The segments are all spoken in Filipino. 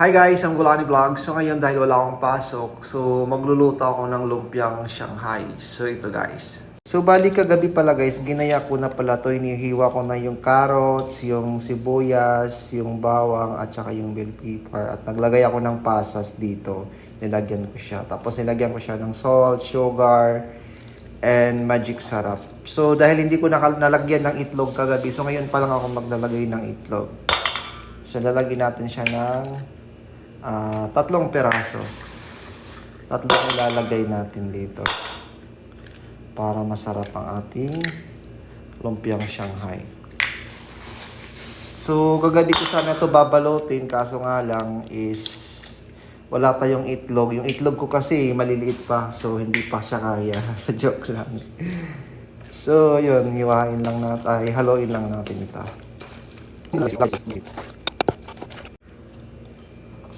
Hi guys, I'm Gulani Vlog. So ngayon dahil wala akong pasok, so magluluto ako ng lumpiang Shanghai. So ito guys. So bali kagabi pala guys, ginaya ko na pala to, inihiwa ko na yung carrots, yung sibuyas, yung bawang at saka yung bell pepper at naglagay ako ng pasas dito. Nilagyan ko siya. Tapos nilagyan ko siya ng salt, sugar, and magic sarap. So dahil hindi ko nalagyan ng itlog kagabi, so ngayon pa lang ako maglalagay ng itlog. So lalagyan natin siya ng ah, tatlong peraso. Tatlong ilalagay natin dito. Para masarap ang ating lumpiang Shanghai. So gagabi ko sana to babalotin kaso nga lang is wala tayong itlog. Yung itlog ko kasi maliliit pa so hindi pa siya kaya. Joke lang. So yun, hiwain lang natin, ay haluin lang natin ito.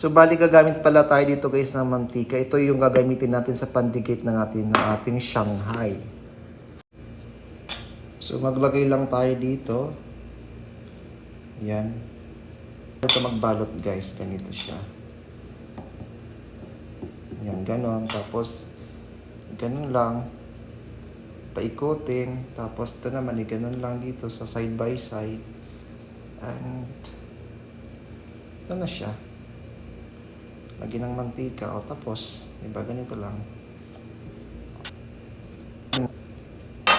So bali gagamit pala tayo dito guys ng mantika. Ito yung gagamitin natin sa pandikit ng ating, ng ating Shanghai. So maglagay lang tayo dito. Yan. Ito magbalot guys. Ganito siya. Yan, ganon. Tapos, ganon lang. Paikutin. Tapos ito naman, eh, ganon lang dito sa side by side. And, ito na siya lagyan ng mantika o tapos, di ba ganito lang.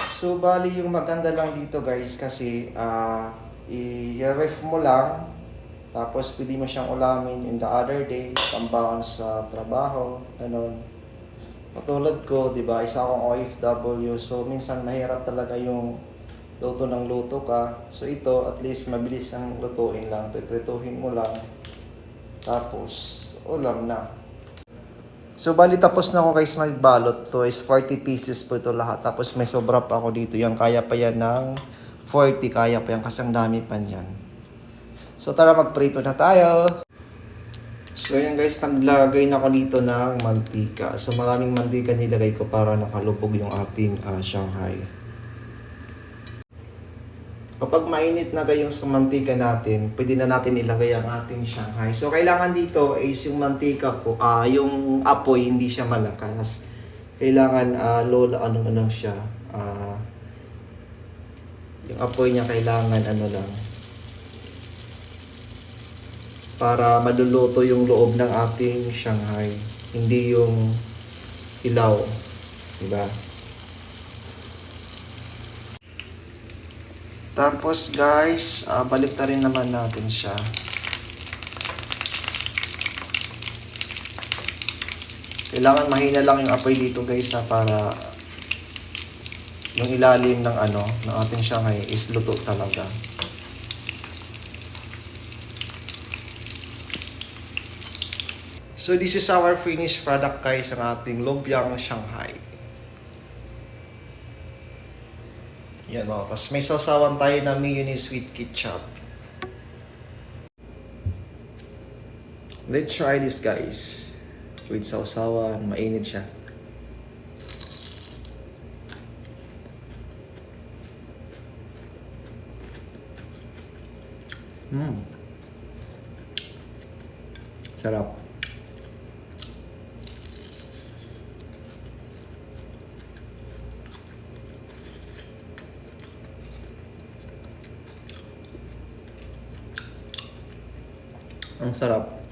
So, bali yung maganda lang dito guys kasi ah i-ref mo lang tapos pwede mo siyang ulamin in the other day, tambakan sa trabaho, ganun. Patulad ko, di ba, isa akong OFW, so minsan mahirap talaga yung luto ng luto ka. So ito, at least mabilis ang lutuin lang, piprituhin mo lang. Tapos, ulam na. So, bali tapos na ako guys magbalot. To is 40 pieces po ito lahat. Tapos may sobra pa ako dito. Yan, kaya pa yan ng 40. Kaya pa yan kasi ang dami pa yan. So, tara magprito na tayo. So, yan guys, naglagay na ako dito ng mantika. So, maraming mantika nilagay ko para nakalubog yung ating ah, Shanghai. Kapag mainit na gayong sa mantika natin, pwede na natin ilagay ang ating Shanghai. So, kailangan dito is yung mantika po, ah yung apoy, hindi siya malakas. Kailangan ah low, ano, ano siya, ah yung apoy niya kailangan ano lang, para maluluto yung loob ng ating Shanghai. Hindi yung ilaw. Diba? Tapos guys, uh, balik na rin naman natin siya. Kailangan mahina lang yung apoy dito guys ha, para yung ilalim ng ano, ng ating Shanghai is luto talaga. So this is our finished product guys ang ating lumpiang Shanghai. Yan o. Tapos may sausawan tayo na mayonnaise with ketchup. Let's try this guys. With sausawan. Mainit siya. Mmm. Sarap. Ang sarap.